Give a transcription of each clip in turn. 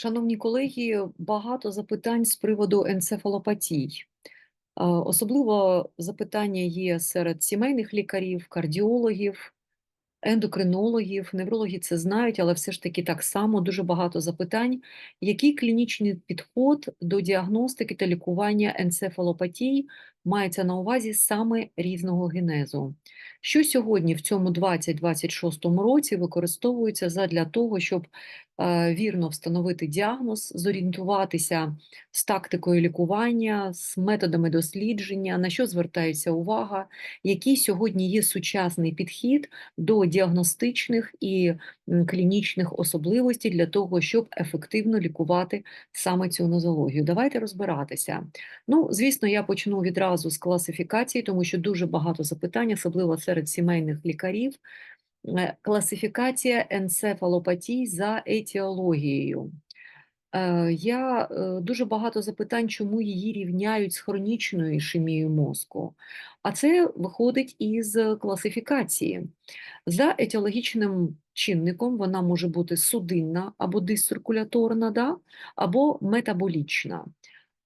Шановні колеги, багато запитань з приводу енцефалопатій. Особливо запитання є серед сімейних лікарів, кардіологів, ендокринологів, неврологи це знають, але все ж таки так само дуже багато запитань, який клінічний підход до діагностики та лікування енцефалопатій мається на увазі саме різного генезу. Що сьогодні в цьому 2026 році використовується задля того, щоб е, вірно встановити діагноз, зорієнтуватися з тактикою лікування, з методами дослідження, на що звертається увага, який сьогодні є сучасний підхід до діагностичних і клінічних особливостей для того, щоб ефективно лікувати саме цю нозологію. Давайте розбиратися. Ну, звісно, я почну відразу з класифікації, тому що дуже багато запитань, особливо серед сімейних лікарів. Е, Класифікація енцефалопатій за етіологією. Е, Я е, дуже багато запитань, чому її рівняють з хронічною ішемією мозку. А це виходить із класифікації. За етіологічним чинником вона може бути судинна або дисциркуляторна, да? або метаболічна.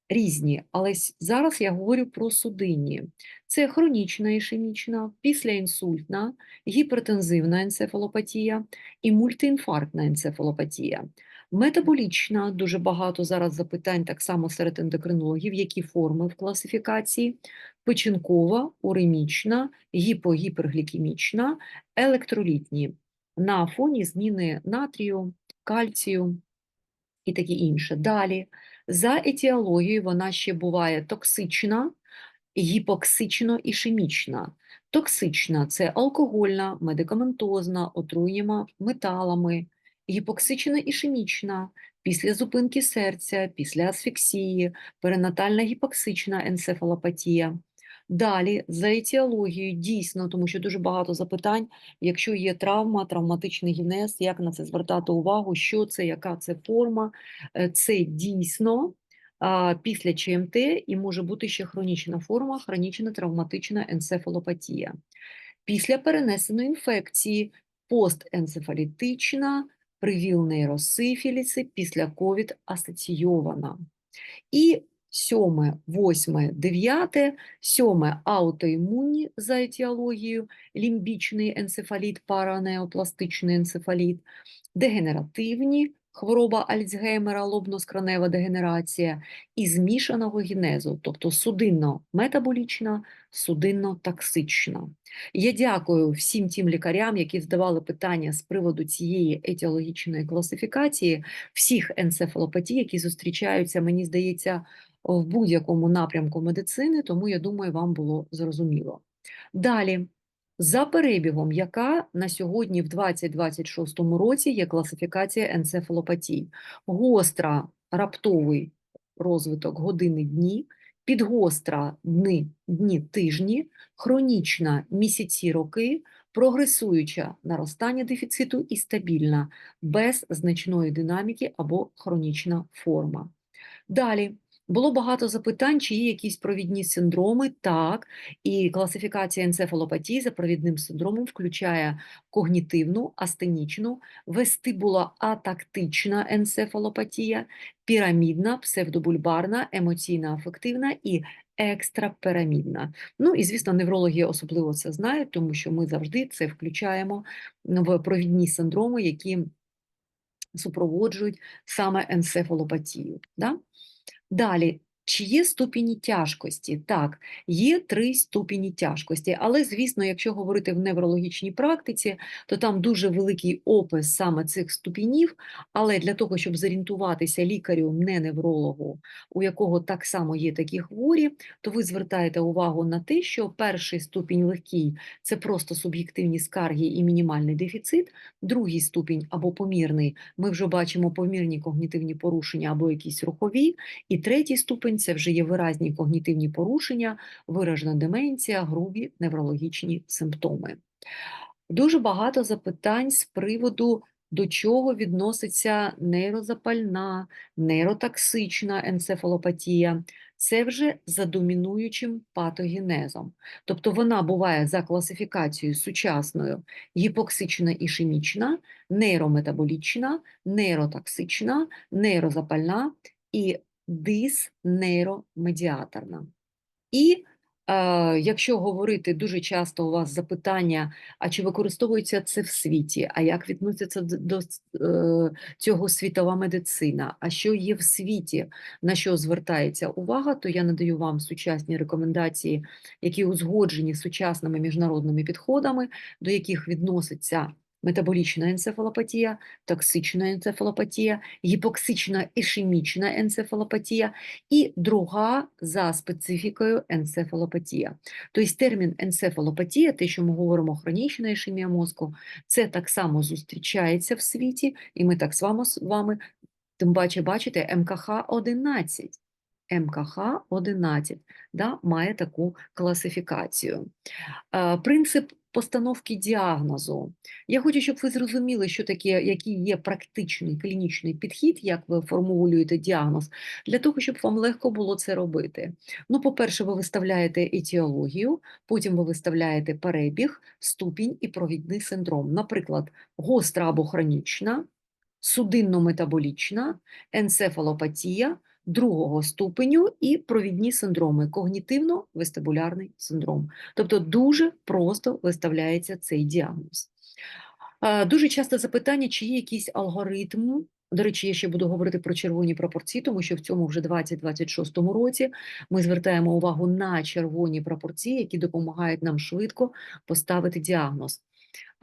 Різні, але зараз я говорю про судинні. Це хронічна ішемічна, післяінсультна, гіпертензивна енцефалопатія і мультиінфарктна енцефалопатія. Метаболічна, дуже багато зараз запитань так само серед ендокринологів, які форми в класифікації, печінкова, уремічна, гіпогіперглікемічна, електролітні на фоні зміни натрію, кальцію і таке інше. Далі, за етіологією вона ще буває токсична, гіпоксично-ішемічна. Токсична це алкогольна, медикаментозна, отруєння металами, гіпоксично-ішемічна, після зупинки серця, після асфіксії, перинатальна гіпоксична енцефалопатія. Далі, за етіологією, дійсно, тому що дуже багато запитань, якщо є травма, травматичний генез, як на це звертати увагу, що це, яка це форма, Е, це дійсно після ЧМТ і може бути ще хронічна форма, хронічна травматична енцефалопатія. Після перенесеної інфекції постенцефалітична, привіл нейросифіліси, після ковід асоційована. І сьоме, восьме, дев'яте, сьоме аутоімунні за етіологією, лімбічний енцефаліт, паранеопластичний енцефаліт, дегенеративні, хвороба Альцгеймера, лобно-скронева дегенерація і змішаного генезу, тобто судинно-метаболічна, судинно-токсична. Я дякую всім тим лікарям, які задавали питання з приводу цієї етіологічної класифікації, всіх енцефалопатій, які зустрічаються, мені здається, в будь-якому напрямку медицини, тому я думаю, вам було зрозуміло. Далі. За перебігом, яка на сьогодні в 2026 році є класифікація енцефалопатій. Гостра раптовий розвиток години дні, підгостра дни, дні тижні, хронічна місяці роки, прогресуюча наростання дефіциту і стабільна, без значної динаміки або хронічна форма. Далі. Було багато запитань, чи є якісь провідні синдроми. Так, і класифікація енцефалопатії за провідним синдромом включає когнітивну, астенічну, вестибулоатактична енцефалопатія, пірамідна, псевдобульбарна, емоційно-афективна і екстрапірамідна. Ну і, звісно, неврологи особливо це знають, тому що ми завжди це включаємо в провідні синдроми, які супроводжують саме енцефалопатію. Да? Далі, чи є ступені тяжкості? Так, є три ступені тяжкості, але, звісно, якщо говорити в неврологічній практиці, то там дуже великий опис саме цих ступенів, але для того, щоб зорієнтуватися лікарю, не неврологу, у якого так само є такі хворі, то ви звертаєте увагу на те, що перший ступінь легкий – це просто суб'єктивні скарги і мінімальний дефіцит, другий ступінь або помірний, ми вже бачимо помірні когнітивні порушення або якісь рухові, і третій ступень це вже є виразні когнітивні порушення, виражена деменція, грубі неврологічні симптоми. Дуже багато запитань з приводу до чого відноситься нейрозапальна, нейротоксична енцефалопатія. Це вже за домінуючим патогенезом. Тобто вона буває за класифікацією сучасною гіпоксична ішемічна, нейрометаболічна, нейротоксична, нейрозапальна і диснейромедіаторна. І е, якщо говорити дуже часто у вас запитання, а чи використовується це в світі, а як відноситься до е, цього світова медицина, а що є в світі, на що звертається увага, то я надаю вам сучасні рекомендації, які узгоджені сучасними міжнародними підходами, до яких відноситься метаболічна енцефалопатія, токсична енцефалопатія, гіпоксична ішемічна енцефалопатія і друга за специфікою енцефалопатія. Тобто термін енцефалопатія, те, що ми говоримо хронічна ішемія мозку, це так само зустрічається в світі, і ми так вами, з вами тим паче бачите МКХ 11. МКХ 11 да, має таку класифікацію. Е, Принцип постановки діагнозу. Я хочу, щоб ви зрозуміли, що таке, який є практичний клінічний підхід, як ви формулюєте діагноз, для того, щоб вам легко було це робити. Ну, по-перше, ви виставляєте етіологію, потім ви виставляєте перебіг, ступінь і провідний синдром. Наприклад, гостра або хронічна, судинно-метаболічна, енцефалопатія другого ступеню і провідні синдроми, когнітивно-вестибулярний синдром. Тобто дуже просто виставляється цей діагноз. Дуже часто запитання, чи є якийсь алгоритм. До речі, я ще буду говорити про червоні пропорції, тому що в цьому вже 2026 році ми звертаємо увагу на червоні пропорції, які допомагають нам швидко поставити діагноз.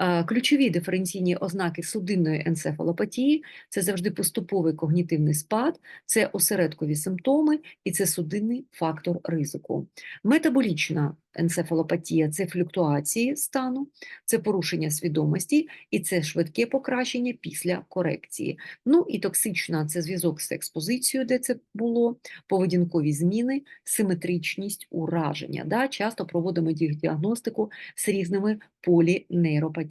Е, Ключові диференційні ознаки судинної енцефалопатії це завжди поступовий когнітивний спад, це осередкові симптоми і це судинний фактор ризику. Метаболічна енцефалопатія це флюктуації стану, це порушення свідомості і це швидке покращення після корекції. Ну і токсична це зв'язок з експозицією, де це було, поведінкові зміни, симетричність ураження. Да? Часто проводимо діагностику з різними полінейропатіями.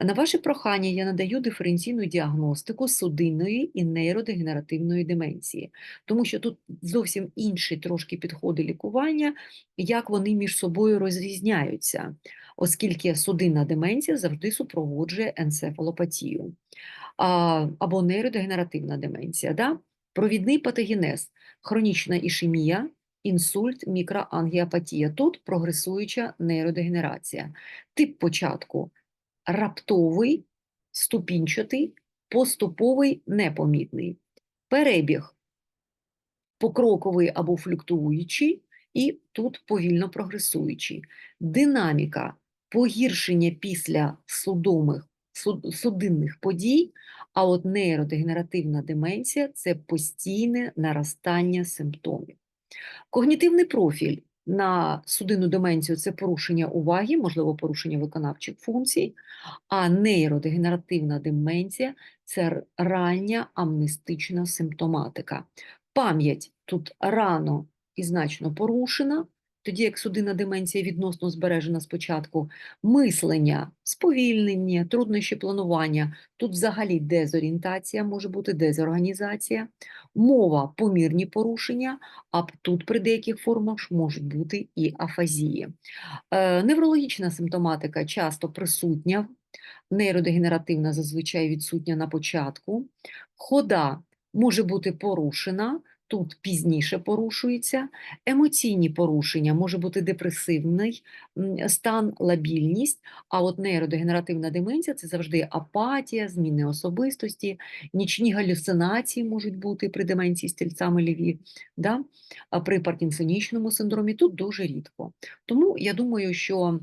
На ваше прохання я надаю диференційну діагностику судинної і нейродегенеративної деменції, тому що тут зовсім інші трошки підходи лікування, як вони між собою розрізняються, оскільки судинна деменція завжди супроводжує енцефалопатію або нейродегенеративна деменція. Да? Провідний патогенез, хронічна ішемія, інсульт, мікроангіопатія. Тут прогресуюча нейродегенерація. Тип початку раптовий, ступінчатий, поступовий, непомітний. Перебіг покроковий або флюктуючий, і тут повільно прогресуючий. Динаміка погіршення після судомих, суд- судинних подій, а от нейродегенеративна деменція це постійне наростання симптомів. Когнітивний профіль на судинну деменцію це порушення уваги, можливо, порушення виконавчих функцій, а нейродегенеративна деменція це рання амнестична симптоматика. Пам'ять тут рано і значно порушена, тоді як судинна деменція відносно збережена спочатку, мислення, сповільнення, труднощі планування, тут взагалі дезорієнтація може бути дезорганізація, мова, помірні порушення, а тут при деяких формах можуть бути і афазії. Е, Неврологічна симптоматика часто присутня, нейродегенеративна зазвичай відсутня на початку. Хода може бути порушена, тут пізніше порушується. Емоційні порушення може бути депресивний стан, лабільність, а от нейродегенеративна деменція це завжди апатія, зміни особистості, нічні галюцинації можуть бути при деменції стільцями ліві, да? а при паркінсонічному синдромі тут дуже рідко. Тому я думаю, що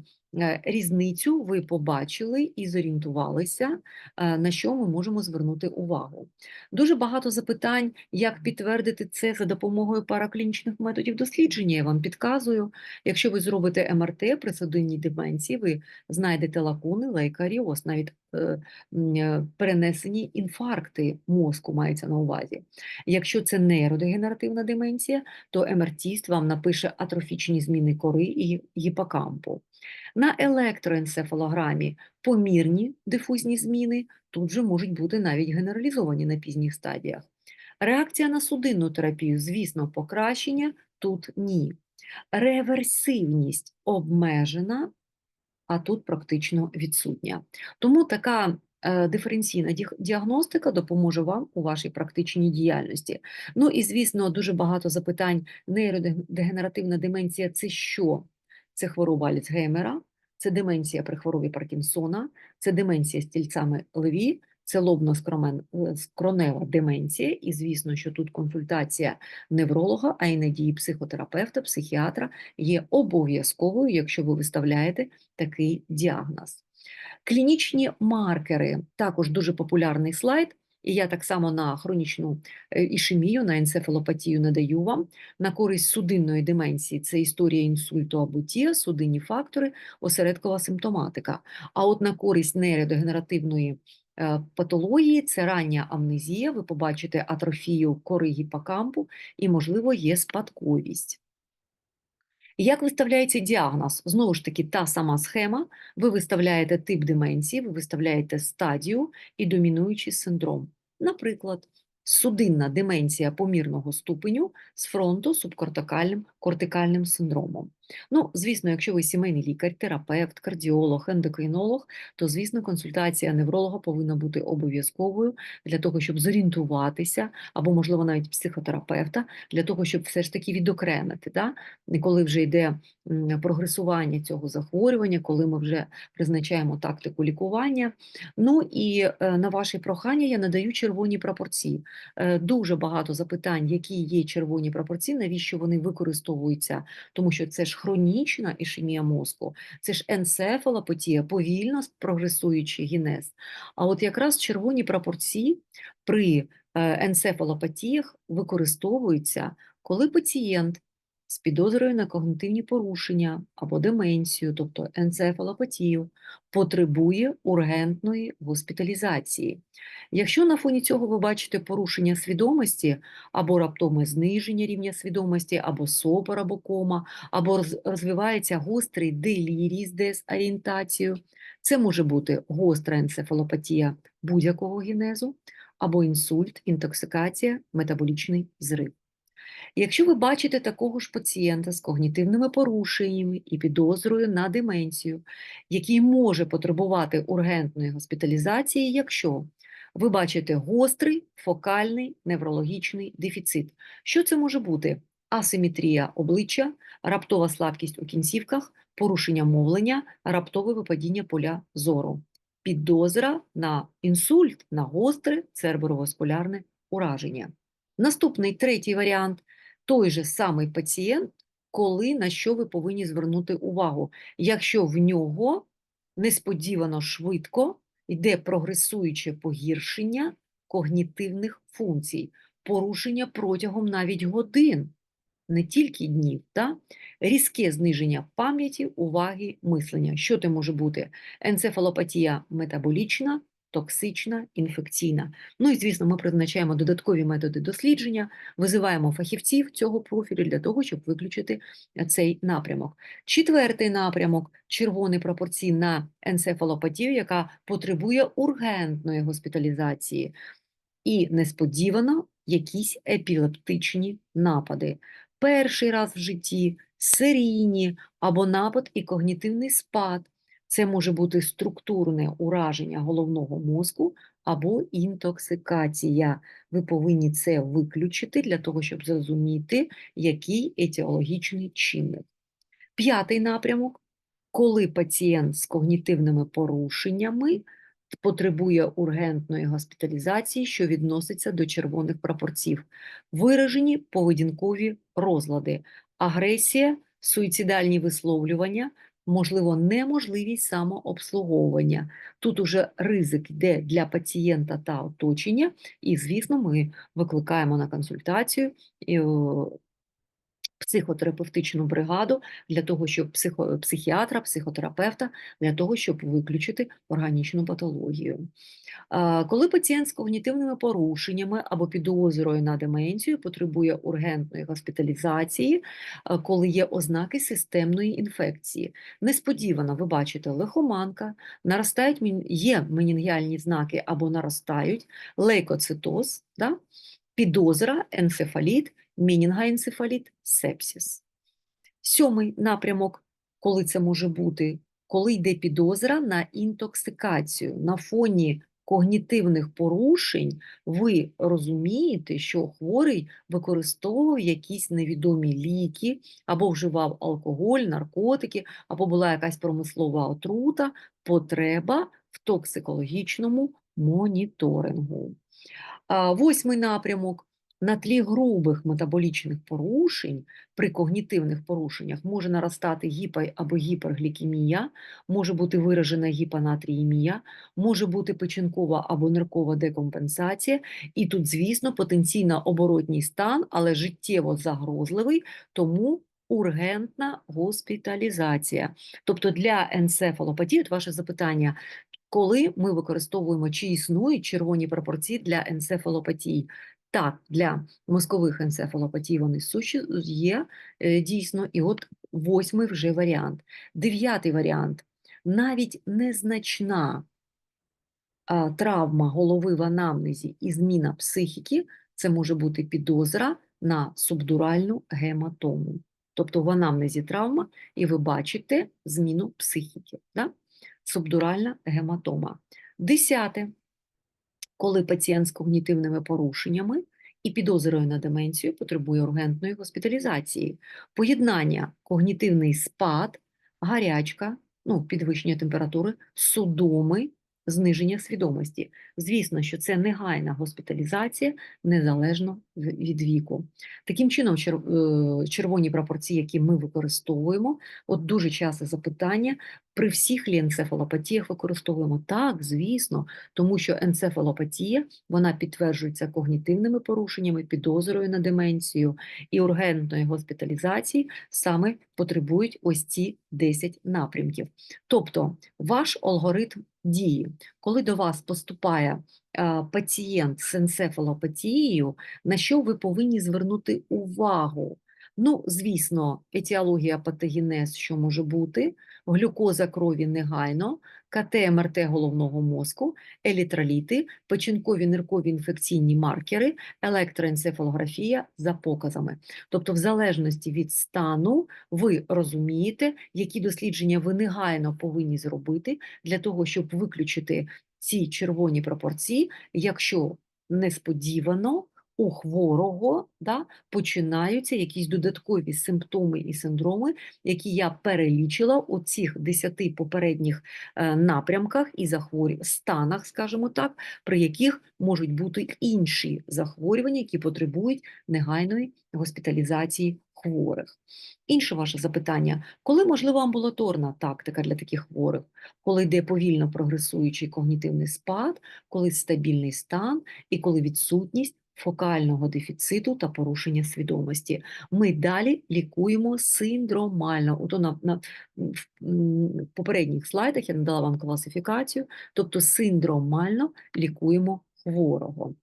різницю ви побачили і зорієнтувалися, е, на що ми можемо звернути увагу. Дуже багато запитань, як підтвердити це за допомогою параклінічних методів дослідження. Я вам підказую. Якщо ви зробите МРТ при судинній деменції, ви знайдете лакуни, лейкаріоз, навіть е, е, перенесені інфаркти мозку мається на увазі. Якщо це нейродегенеративна деменція, то МРТіст вам напише атрофічні зміни кори і гіпокампу. На електроенцефалограмі помірні дифузні зміни тут же можуть бути навіть генералізовані на пізніх стадіях. Реакція на судинну терапію, звісно, покращення тут ні. Реверсивність обмежена, а тут практично відсутня. Тому така е, диференційна діагностика допоможе вам у вашій практичній діяльності. Ну і, звісно, дуже багато запитань. Нейродегенеративна деменція це що? Це хвороба Альцгеймера, це деменція при хворобі Паркінсона, це деменція з тільцями Леві, це лобно-скронева деменція. І, звісно, що тут консультація невролога, а іноді і психотерапевта, психіатра є обов'язковою, якщо ви виставляєте такий діагноз. Клінічні маркери також дуже популярний слайд. І я так само на хронічну е, ішемію, на енцефалопатію надаю вам. На користь судинної деменції це історія інсульту або тія, судинні фактори, осередкова симптоматика. А от на користь нейродегенеративної е, патології це рання амнезія, ви побачите атрофію кори гіпокампу і, можливо, є спадковість. Як виставляється діагноз? Знову ж таки, та сама схема. Ви виставляєте тип деменції, ви виставляєте стадію і домінуючий синдром. Наприклад, судинна деменція помірного ступеню з фронту субкортикальним кортикальним синдромом. Ну, звісно, якщо ви сімейний лікар, терапевт, кардіолог, ендокринолог, то, звісно, консультація невролога повинна бути обов'язковою для того, щоб зорієнтуватися, або, можливо, навіть психотерапевта, для того, щоб все ж таки відокремити, да? Коли вже йде прогресування цього захворювання, коли ми вже призначаємо тактику лікування. Ну і е, на ваші прохання я надаю червоні пропорції. Е, Дуже багато запитань, які є червоні пропорції, навіщо вони використовуються, тому що це ж хронічна ішемія мозку, це ж енцефалопатія, повільно прогресуючий генез. А от якраз червоні пропорції при е, енцефалопатіях використовуються, коли пацієнт з підозрою на когнитивні порушення або деменцію, тобто енцефалопатію, потребує ургентної госпіталізації. Якщо на фоні цього ви бачите порушення свідомості або раптоме зниження рівня свідомості, або сопор, або кома, або розвивається гострий делірій з дезорієнтацією, це може бути гостра енцефалопатія будь-якого генезу, або інсульт, інтоксикація, метаболічний зрив. Якщо ви бачите такого ж пацієнта з когнітивними порушеннями і підозрою на деменцію, який може потребувати ургентної госпіталізації, якщо ви бачите гострий фокальний неврологічний дефіцит. Що це може бути? Асиметрія обличчя, раптова слабкість у кінцівках, порушення мовлення, раптове випадіння поля зору, підозра на інсульт, на гостре цереброваскулярне ураження. Наступний третій варіант той же самий пацієнт, коли на що ви повинні звернути увагу, якщо в нього несподівано швидко йде прогресуюче погіршення когнітивних функцій, порушення протягом навіть годин, не тільки днів, та? різке зниження пам'яті, уваги, мислення. Що це може бути? Енцефалопатія метаболічна, токсична, інфекційна. Ну і, звісно, ми призначаємо додаткові методи дослідження, визиваємо фахівців цього профілю для того, щоб виключити цей напрямок. Четвертий напрямок червоний пропорцій на енцефалопатію, яка потребує ургентної госпіталізації. І несподівано якісь епілептичні напади. Перший раз в житті, серійні або напад і когнітивний спад. Це може бути структурне ураження головного мозку або інтоксикація. Ви повинні це виключити для того, щоб зрозуміти, який етіологічний чинник. П'ятий напрямок, коли пацієнт з когнітивними порушеннями потребує ургентної госпіталізації, що відноситься до червоних прапорців, виражені поведінкові розлади, агресія, суїцидальні висловлювання, можливо, неможливість самообслуговування. Тут уже ризик йде для пацієнта та оточення, і, звісно, ми викликаємо на консультацію психотерапевтичну бригаду для того, щоб психо, психіатра, психотерапевта, для того, щоб виключити органічну патологію. Коли пацієнт з когнітивними порушеннями або підозрою на деменцію потребує ургентної госпіталізації, коли є ознаки системної інфекції, несподівано ви бачите лихоманка, наростають є менінгіальні знаки або наростають, лейкоцитоз, да? підозра, енцефаліт, мінінгаенцефаліт, сепсис. Сьомий напрямок, коли це може бути, коли йде підозра на інтоксикацію на фоні когнітивних порушень, ви розумієте, що хворий використовував якісь невідомі ліки, або вживав алкоголь, наркотики, або була якась промислова отрута, потреба в токсикологічному моніторингу. Восьмий напрямок. На тлі грубих метаболічних порушень при когнітивних порушеннях може наростати гіпо- або гіперглікемія, може бути виражена гіпонатріємія, може бути печінкова або ниркова декомпенсація, і тут, звісно, потенційно оборотній стан, але життєво загрозливий, тому ургентна госпіталізація. Тобто для енцефалопатії, от ваше запитання, коли ми використовуємо, чи існують червоні пропорції для енцефалопатії. Так, для мозкових енцефалопатій вони суші є е, дійсно, і от восьмий вже варіант. Дев'ятий варіант. Навіть незначна травма голови в анамнезі і зміна психіки це може бути підозра на субдуральну гематому. Тобто в анамнезі травма, і ви бачите зміну психіки. Да? Субдуральна гематома. Десяте. Коли пацієнт з когнітивними порушеннями і підозрою на деменцію потребує ургентної госпіталізації, поєднання когнітивний спад, гарячка, ну, підвищення температури, судоми, зниження свідомості. Звісно, що це негайна госпіталізація незалежно від віку. Таким чином, е, червоні прапорці, які ми використовуємо, от дуже часто запитання, при всіх лі енцефалопатіях використовуємо так, звісно, тому що енцефалопатія вона підтверджується когнітивними порушеннями, підозрою на деменцію і ургентної госпіталізації саме потребують ось ці 10 напрямків. Тобто ваш алгоритм дії, коли до вас поступає е, пацієнт з енцефалопатією, на що ви повинні звернути увагу? Ну, звісно, етіологія патогенез, що може бути, глюкоза крові негайно, КТ МРТ головного мозку, елітроліти, печінкові ниркові інфекційні маркери, електроенцефалографія за показами. Тобто, в залежності від стану, ви розумієте, які дослідження ви негайно повинні зробити для того, щоб виключити ці червоні пропорції, якщо несподівано у хворого да, починаються якісь додаткові симптоми і синдроми, які я перелічила у цих 10 попередніх е, напрямках і захворю... станах, скажімо так, при яких можуть бути інші захворювання, які потребують негайної госпіталізації хворих. Інше ваше запитання: коли можлива амбулаторна тактика для таких хворих? Коли йде повільно прогресуючий когнітивний спад, коли стабільний стан і коли відсутність фокального дефіциту та порушення свідомості. Ми далі лікуємо синдромально. Ото на, на в попередніх слайдах я надала вам класифікацію, тобто синдромально лікуємо хворого.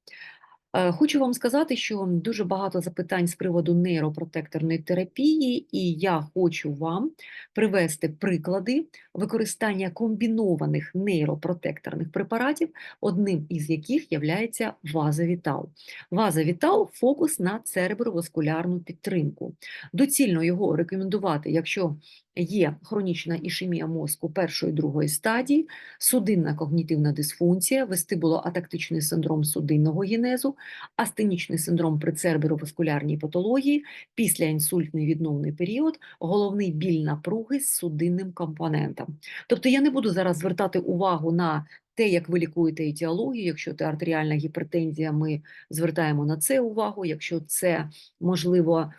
Е, Хочу вам сказати, що дуже багато запитань з приводу нейропротекторної терапії, і я хочу вам привести приклади використання комбінованих нейропротекторних препаратів, одним із яких є вазовітал. Вазовітал – фокус на цереброваскулярну підтримку. Доцільно його рекомендувати, якщо є хронічна ішемія мозку першої другої стадії, судинна когнітивна дисфункція, вестибулоатактичний синдром судинного генезу, астенічний синдром при цереброваскулярній патології, післяінсультний відновний період, головний біль напруги з судинним компонентом. Тобто я не буду зараз звертати увагу на те, як ви лікуєте етіологію, якщо це артеріальна гіпертензія, ми звертаємо на це увагу. Якщо це можливо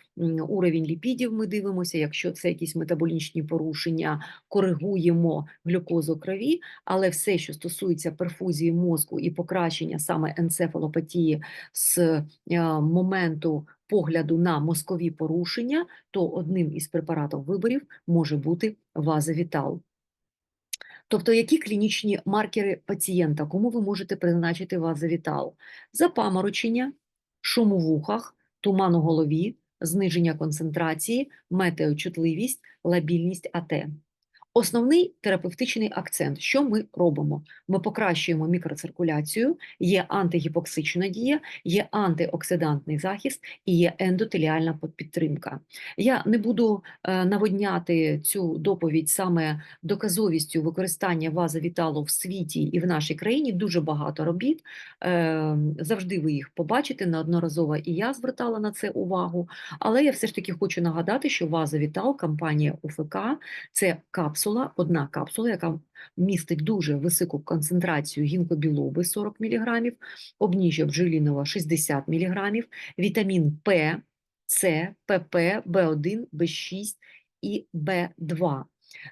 уровень ліпідів, ми дивимося. Якщо це якісь метаболічні порушення, коригуємо глюкозу крові. Але все, що стосується перфузії мозку і покращення саме енцефалопатії з е, моменту погляду на мозкові порушення, то одним із препаратів виборів може бути вазовітал. Тобто, які клінічні маркери пацієнта, кому ви можете призначити вазовітал? Запаморочення, шум у вухах, туман у голові, зниження концентрації, метеочутливість, лабільність АТ. Основний терапевтичний акцент, що ми робимо? Ми покращуємо мікроциркуляцію, є антигіпоксична дія, є антиоксидантний захист і є ендотеліальна підтримка. Я не буду е, наводняти цю доповідь саме доказовістю використання вазовіталу в світі і в нашій країні. Дуже багато робіт. Е, Завжди ви їх побачите неодноразово, і я звертала на це увагу. Але я все ж таки хочу нагадати, що вазовітал, компанія УФК, це капсула, одна капсула, яка містить дуже високу концентрацію гінкобілоби 40 мг, обніжжя бджолінова 60 мг, вітамін П, С, ПП, В1, В6 і В2.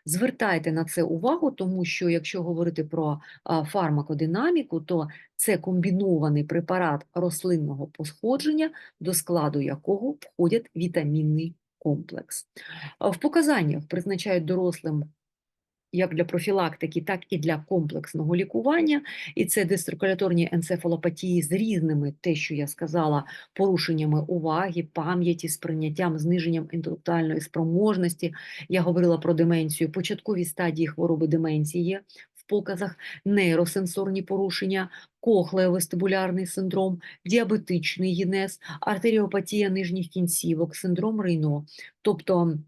Звертайте на це увагу, тому що якщо говорити про фармакодинаміку, то це комбінований препарат рослинного походження, до складу якого входять вітамінний комплекс. В показаннях призначають дорослим як для профілактики, так і для комплексного лікування. І це дисциркуляторні енцефалопатії з різними, те, що я сказала, порушеннями уваги, пам'яті, сприйняттям, зниженням інтелектуальної спроможності. Я говорила про деменцію, початкові стадії хвороби деменції в показах, нейросенсорні порушення, кохлеовестибулярний синдром, діабетичний генез, артеріопатія нижніх кінцівок, синдром Рейно. Тобто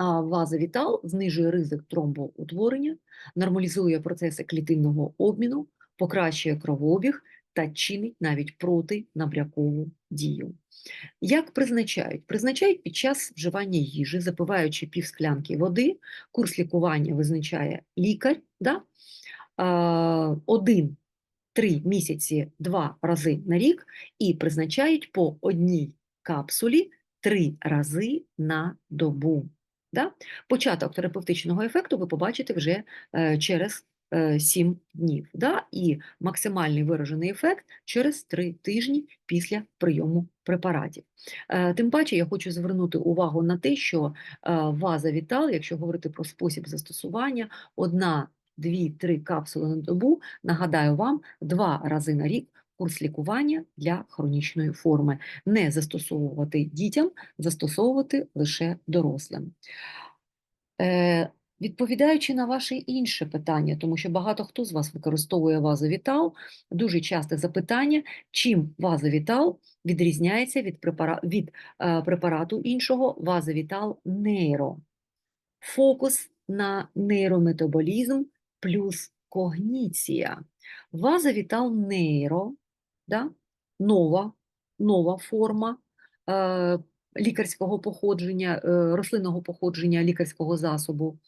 а вазовітал знижує ризик тромбоутворення, нормалізує процеси клітинного обміну, покращує кровообіг та чинить навіть протинабрякову дію. Як призначають? Призначають під час вживання їжі, запиваючи півсклянки води, курс лікування визначає лікар, да? один-три місяці два рази на рік і призначають по одній капсулі три рази на добу. Да? Початок терапевтичного ефекту ви побачите вже е, через е, 7 днів. Да? І максимальний виражений ефект через 3 тижні після прийому препаратів. Е, тим паче я хочу звернути увагу на те, що е, ваза Вітал, якщо говорити про спосіб застосування, одна, дві, три капсули на добу, нагадаю вам, два рази на рік курс лікування для хронічної форми. Не застосовувати дітям, застосовувати лише дорослим. Е, Відповідаючи на ваше інше питання, тому що багато хто з вас використовує вазовітал, дуже часте запитання, чим вазовітал відрізняється від, препара... від е, препарату іншого вазовітал нейро. Фокус на нейрометаболізм плюс когніція. Вазовітал нейро да? нова, нова форма е, лікарського походження, е, рослинного походження лікарського засобу.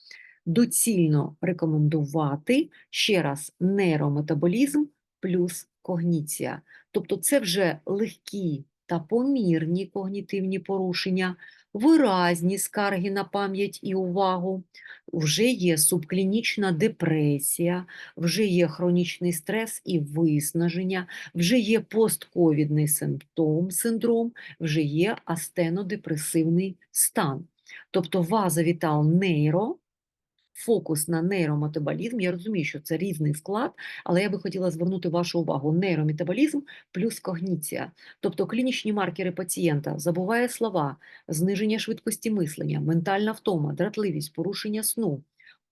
Доцільно рекомендувати ще раз нейрометаболізм плюс когніція. Тобто це вже легкі та помірні когнітивні порушення, виразні скарги на пам'ять і увагу, вже є субклінічна депресія, вже є хронічний стрес і виснаження, вже є постковідний симптом, синдром, вже є астенодепресивний стан. Тобто вазовітал нейро фокус на нейрометаболізм. Я розумію, що це різний склад, але я би хотіла звернути вашу увагу: нейрометаболізм плюс когніція, тобто клінічні маркери пацієнта, забуває слова, зниження швидкості мислення, ментальна втома, дратливість, порушення сну.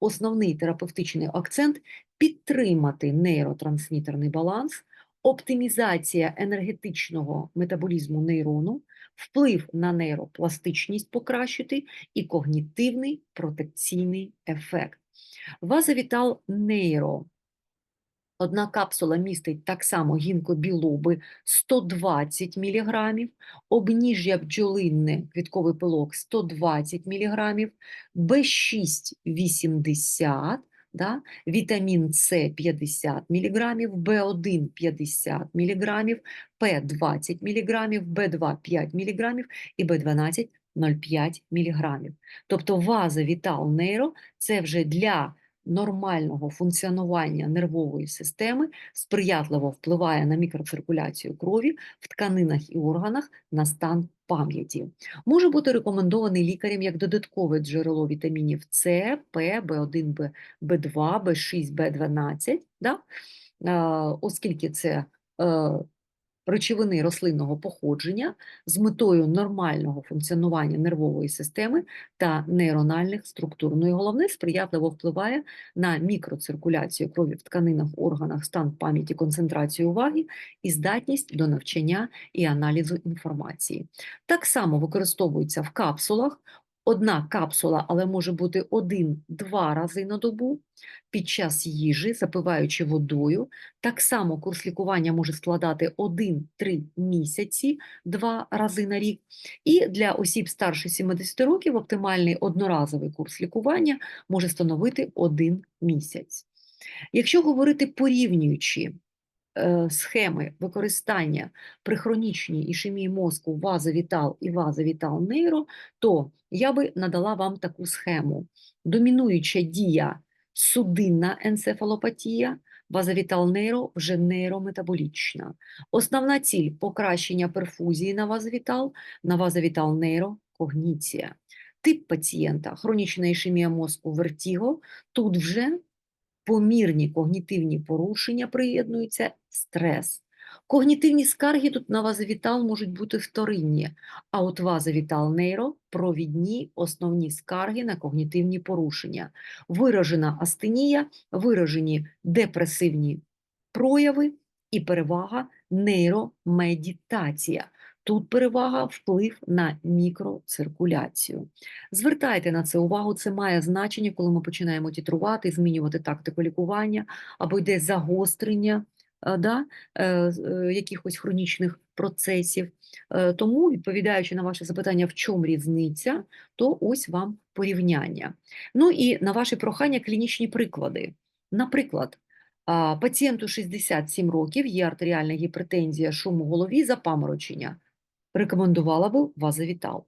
Основний терапевтичний акцент підтримати нейротрансмітерний баланс, оптимізація енергетичного метаболізму нейрону, вплив на нейропластичність покращити і когнітивний протекційний ефект. Вазовітал нейро. Одна капсула містить так само гінкобілоби 120 мг, обніжжя бджолинне квітковий пилок 120 мг, Б6 80 да? вітамін С 50 мг, В1 50 мг, П 20 мг, В2 5 мг і В12 0,5 мг. Тобто ваза Вітал Нейро – це вже для нормального функціонування нервової системи сприятливо впливає на мікроциркуляцію крові в тканинах і органах на стан пам'яті. Може бути рекомендований лікарем як додаткове джерело вітамінів С, П, В1, Б, В2, В6, В12, да? Е, оскільки це е, речовини рослинного походження з метою нормального функціонування нервової системи та нейрональних структур. Ну і головне, сприятливо впливає на мікроциркуляцію крові в тканинах, органах, стан пам'яті, концентрацію уваги і здатність до навчання і аналізу інформації. Так само використовується в капсулах. Одна капсула, але може бути один-два рази на добу під час їжі, запиваючи водою. Так само курс лікування може складати 1-3 місяці, два рази на рік. І для осіб старше 70 років оптимальний одноразовий курс лікування може становити 1 місяць. Якщо говорити порівнюючи схеми використання при хронічній ішемії мозку вазовітал і вазовітал нейро, то я би надала вам таку схему. Домінуюча дія судинна енцефалопатія, вазовітал нейро вже нейрометаболічна. Основна ціль покращення перфузії на вазовітал, на вазовітал нейро когніція. Тип пацієнта хронічна ішемія мозку вертіго, тут вже помірні когнітивні порушення приєднуються, стрес. Когнітивні скарги тут на вазовітал можуть бути вторинні, а от вазовітал нейро провідні основні скарги на когнітивні порушення. Виражена астенія, виражені депресивні прояви і перевага нейромедітація. Тут перевага вплив на мікроциркуляцію. Звертайте на це увагу, це має значення, коли ми починаємо тітрувати, змінювати тактику лікування або йде загострення е, да, е, е, якихось хронічних процесів. Тому, відповідаючи на ваше запитання, в чому різниця, то ось вам порівняння. Ну і на ваше прохання клінічні приклади. Наприклад, пацієнту 67 років є артеріальна гіпертензія, шум у голові, запаморочення. Рекомендувала би вазовітал.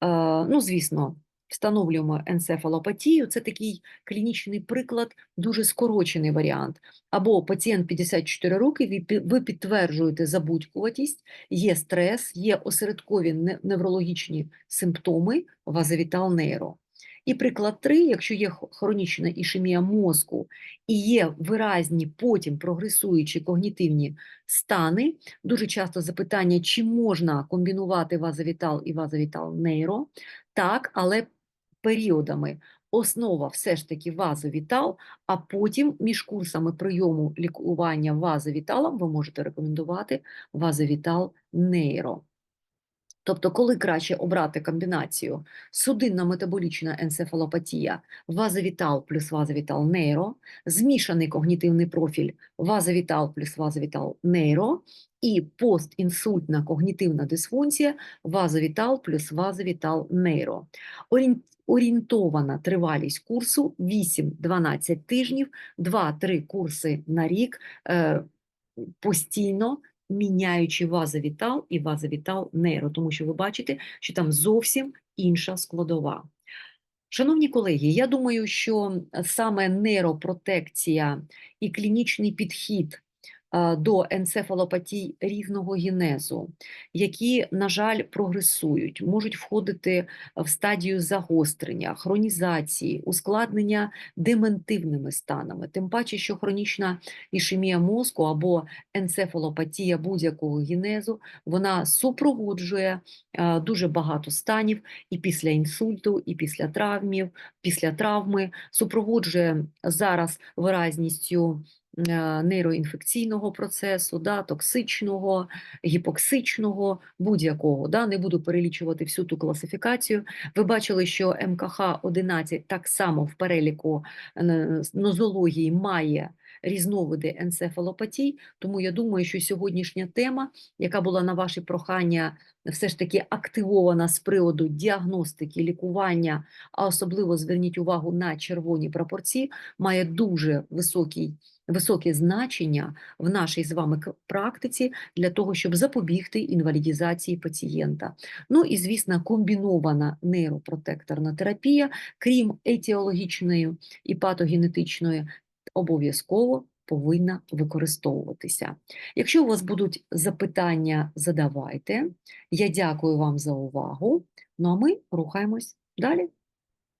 Е, Ну, звісно, встановлюємо енцефалопатію. Це такий клінічний приклад, дуже скорочений варіант. Або пацієнт 54 роки, ви підтверджуєте забудькуватість, є стрес, є осередкові неврологічні симптоми вазовітал нейро. І приклад 3, якщо є хронічна ішемія мозку і є виразні потім прогресуючі когнітивні стани, дуже часто запитання, чи можна комбінувати вазовітал і вазовітал нейро, так, але періодами. Основа все ж таки вазовітал, а потім між курсами прийому лікування вазовіталом ви можете рекомендувати вазовітал нейро. Тобто, коли краще обрати комбінацію судинно-метаболічна енцефалопатія, вазовітал плюс вазовітал нейро, змішаний когнітивний профіль вазовітал плюс вазовітал нейро і постінсультна когнітивна дисфункція вазовітал плюс вазовітал нейро. Орієнтована тривалість курсу 8-12 тижнів, 2-3 курси на рік е, постійно міняючи вазовітал і вазовітал нейро, тому що ви бачите, що там зовсім інша складова. Шановні колеги, я думаю, що саме нейропротекція і клінічний підхід до енцефалопатій різного генезу, які, на жаль, прогресують, можуть входити в стадію загострення, хронізації, ускладнення дементивними станами. Тим паче, що хронічна ішемія мозку або енцефалопатія будь-якого генезу, вона супроводжує е, дуже багато станів і після інсульту, і після травмів, після травми, супроводжує зараз виразністю е, нейроінфекційного процесу, да, токсичного, гіпоксичного, будь-якого. Да, не буду перелічувати всю ту класифікацію. Ви бачили, що МКХ-11 так само в переліку е, нозології має різновиди енцефалопатій, тому я думаю, що сьогоднішня тема, яка була на ваше прохання, все ж таки активована з приводу діагностики, лікування, а особливо зверніть увагу на червоні прапорці, має дуже високий високе значення в нашій з вами практиці для того, щоб запобігти інвалідізації пацієнта. Ну і, звісно, комбінована нейропротекторна терапія, крім етіологічної і патогенетичної, обов'язково повинна використовуватися. Якщо у вас будуть запитання, задавайте. Я дякую вам за увагу. Ну а ми рухаємось далі.